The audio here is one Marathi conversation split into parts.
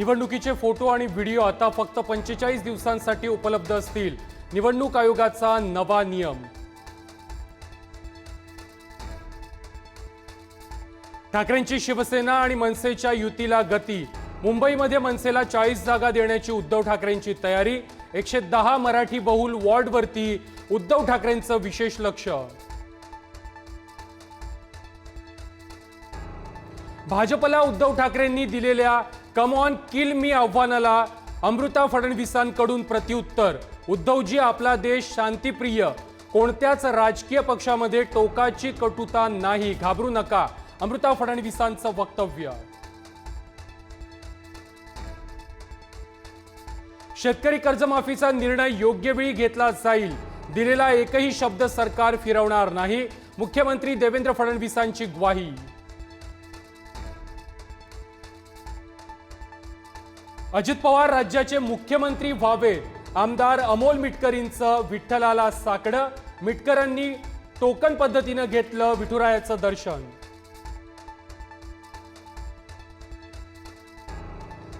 निवडणुकीचे फोटो आणि व्हिडिओ आता फक्त पंचेचाळीस दिवसांसाठी उपलब्ध असतील. निवडणूक आयोगाचा नवा नियम. ठाकरेंची शिवसेना आणि मनसेच्या युतीला गती. मुंबईमध्ये मनसेला चाळीस जागा देण्याची उद्धव ठाकरेंची तयारी. एकशे दहा मराठी बहुल वॉर्डवरती उद्धव ठाकरेंचं विशेष लक्ष. भाजपला उद्धव ठाकरेंनी दिलेल्या कम ऑन किल मी आव्हानाला अमृता फडणवीसांकडून प्रत्युत्तर. उद्धवजी आपला देश शांतिप्रिय. कोणत्याच राजकीय पक्षामध्ये टोकाची कटुता नाही. घाबरू नका. अमृता फडणवीसांचं वक्तव्य. शेतकरी कर्जमाफीचा निर्णय योग्य वेळी घेतला जाईल. दिलेला एकही शब्द सरकार फिरवणार नाही. मुख्यमंत्री देवेंद्र फडणवीसांची ग्वाही. अजित पवार राज्याचे मुख्यमंत्री व्हावे. आमदार अमोल मिटकरींचं विठ्ठलाला साकडं. मिटकरांनी टोकन पद्धतीनं घेतलं विठुरायाचं दर्शन.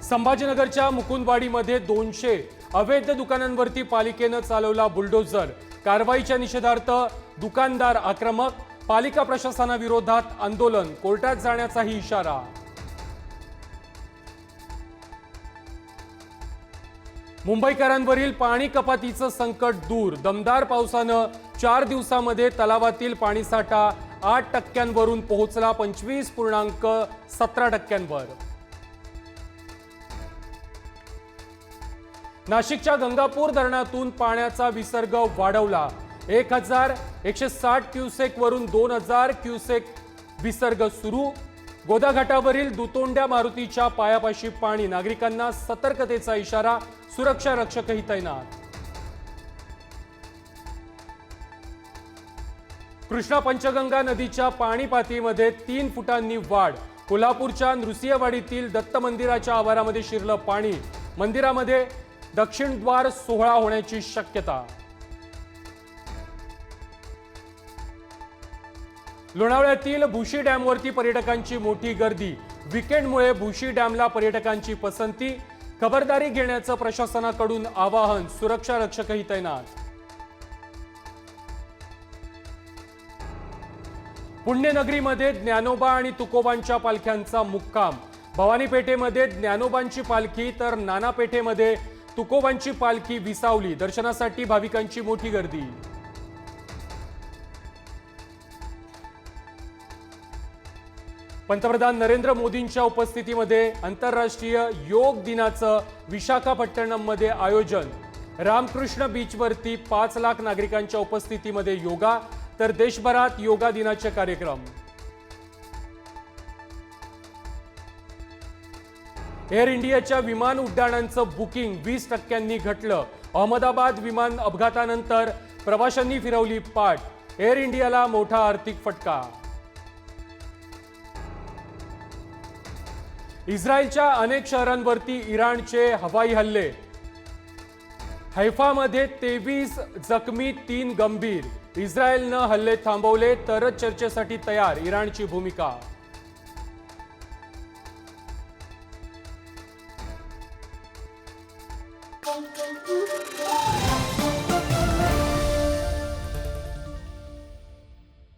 संभाजीनगरच्या मुकुंदवाडीमध्ये दोनशे अवैध दुकानांवरती पालिकेनं चालवला बुलडोझर. कारवाईच्या निषेधार्थ दुकानदार आक्रमक पालिका प्रशासनाविरोधात आंदोलन कोर्टात जाण्याचाही इशारा. मुंबईकरांवरील पाणी कपातीचं संकट दूर. दमदार पावसानं चार दिवसामध्ये तलावातील पाणीसाठा आठ टक्क्यांवरून पोहोचला पंचवीस पूर्णांक सतरा टक्क्यांवर. नाशिकच्या गंगापूर धरणातून पाण्याचा विसर्ग वाढवला. एक हजार एकशे साठ क्युसेक वरून दोन हजार क्युसेक विसर्ग सुरू. गोदाघाटावरील दुतोंड्या मारुतीच्या पायापाशी पाणी नागरिकांना सतर्कतेचा इशारा सुरक्षा रक्षकही तैनात. कृष्णा पंचगंगा नदीच्या पाणी पातळीमध्ये तीन फुटांनी वाढ. कोल्हापूरच्या नृसिंहवाडीतील दत्त मंदिराच्या आवारामध्ये शिरलं पाणी. मंदिरामध्ये दक्षिणद्वार सोहळा होण्याची शक्यता. लोणावळ्यातील भुशी डॅमवरती पर्यटकांची मोठी गर्दी. विकेंडमुळे भुशी डॅमला पर्यटकांची पसंती. खबरदारी घेण्याचं प्रशासनाकडून आवाहन सुरक्षा रक्षकही तैनात. पुण्यनगरीमध्ये ज्ञानोबा आणि तुकोबांच्या पालख्यांचा मुक्काम. भवानी पेठेमध्ये ज्ञानोबांची पालखी तर नाना पेठेमध्ये तुकोबांची पालखी विसावली. दर्शनासाठी भाविकांची मोठी गर्दी. पंतप्रधान नरेंद्र मोदींच्या उपस्थितीमध्ये आंतरराष्ट्रीय योग दिनाचं विशाखापट्टणममध्ये आयोजन. रामकृष्ण बीचवरती पाच लाख नागरिकांच्या उपस्थितीमध्ये योगा तर देशभरात योगा दिनाचे कार्यक्रम. एअर इंडियाच्या विमान उड्डाणांचं बुकिंग वीस टक्क्यांनी घटलं. अहमदाबाद विमान अपघातानंतर प्रवाशांनी फिरवली पाठ. एअर इंडियाला मोठा आर्थिक फटका. इस्रायलच्या अनेक शहरांवरती इराणचे हवाई हल्ले. हैफामध्ये तेवीस जखमी तीन गंभीर. इस्रायलनं हल्ले थांबवले तरच चर्चेसाठी तयार इराणची भूमिका.